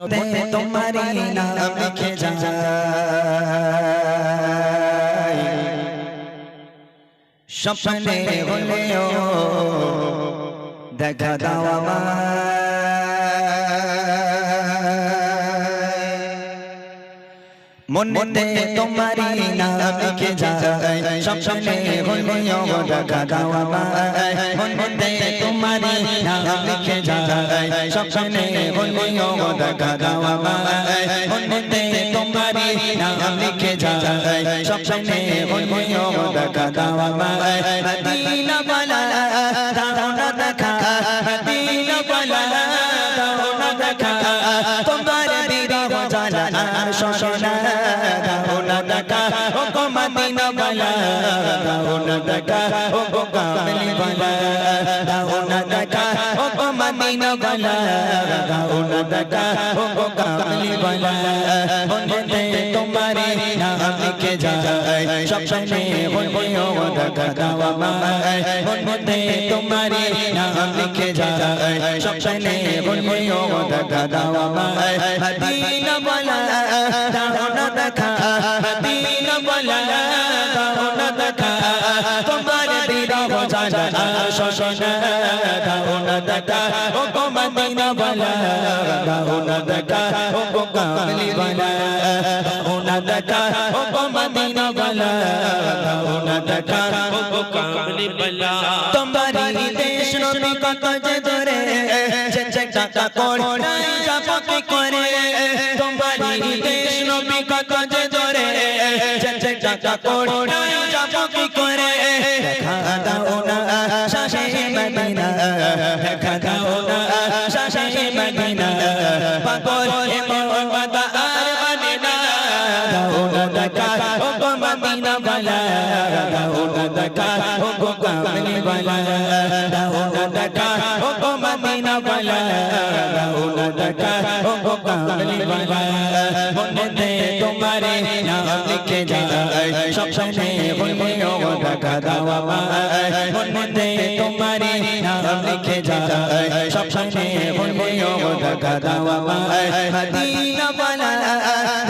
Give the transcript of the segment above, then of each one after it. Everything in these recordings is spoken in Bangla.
তোমারি নাম লিখে যায় স্বপ্নে হলেও দেখা দাও মনে তোমারি নাম লিখে যায় স্বপ্নে হলেও দেখা দাও মনে তোমারি নাম লিখে যায় স্বপ্নে হলেও দেখা দাও মনে তোমারি নাম লিখে যায় স্বপ্নে হলেও দেখা দাও মদিনা বালা দাও দেখা মদিনা বালা দাও দেখা তোমার বিরহ জানা শোনা মদিনা বালা, দাও না দেখা ও গো কামলি বালা, দাও না দেখা ও গো মদিনা বালা, দাও না দেখা ও গো কামলি বালা। মনে তোমারে নাম লিখে যায় স্বপ্নে হলেও দেখা দাও আমায় মনে তোমারে নাম লিখে যায় স্বপ্নে হলেও দেখা দাও আমায় মদিনা বালা দাও না দেখা মদিনা বালা দাও না দেখা তোমার বিরহ জানা শোষণ দাও না দেখা ও গো মদিনা বালা দাও না দেখা ও গো কামলি বালা দাও না দেখা ও গো মদিনা বালা দাও না দেখা বলা তোমারি দেশ নবী কত যে দূরে যে যে টাকা করে যাব করে তোমারি দেশ নবী কত যে দূরে যে যে টাকা করে যাব করে দেখা দাও না শাশে মদিনা দেখা দাও না শাশে মদিনা পাগল হে মোহাম্মদ আর মদিনা না দাও না দেখা ও গো কামলি বালা, দাও না দেখা ও গো মদিনা বালা, দাও না দেখা ও গো কামলি বালা। দে তোমারে নাম লিখে যায়, স্বপ্নে হলেও দেখা দাও আমায়। দে তোমারে নাম লিখে যায়, স্বপ্নে হলেও দেখা দাও আমায়। মদিনা বালা দাও না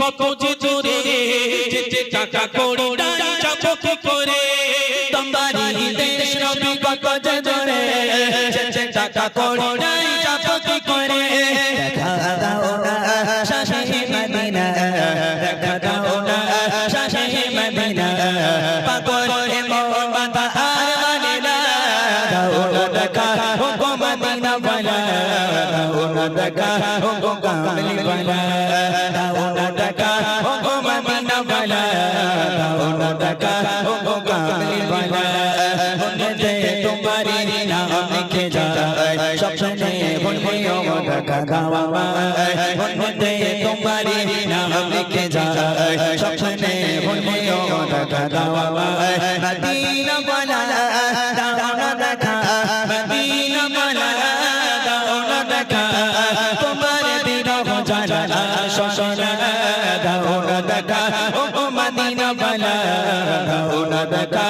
কত যে দূরে যেতে টাকা কড়ি যাব কি করে তোমারি দেশ নবী কত যে দূরে যে টাকা করে ও কামলি বালা দাও না দেখা ও গো মদিনা বালা দাও না দেখা ও গো কামলি বালা মনে দে তোমারি নাম লিখে যায় স্বপ্নে হলেও দেখা দাও আমায় মনে দে তোমারি নাম লিখে যায় স্বপ্নে হলেও দেখা দেখা দাও আমায় দেখা ও মদিনা বালা দাও না দেখা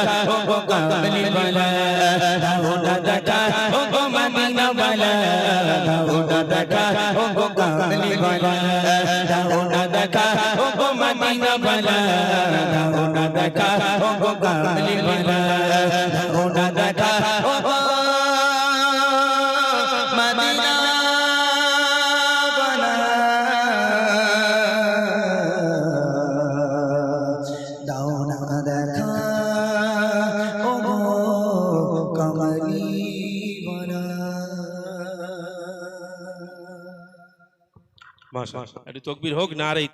ও কামলি বালা দাও না দেখা ও মদিনা বালা দাও না দেখা ও কামলি বালা দাও না দেখা ও মদিনা বালা দাও না দেখা ও কামলি বালা। মাশাআল্লাহ। একটু তকবির হোক না রে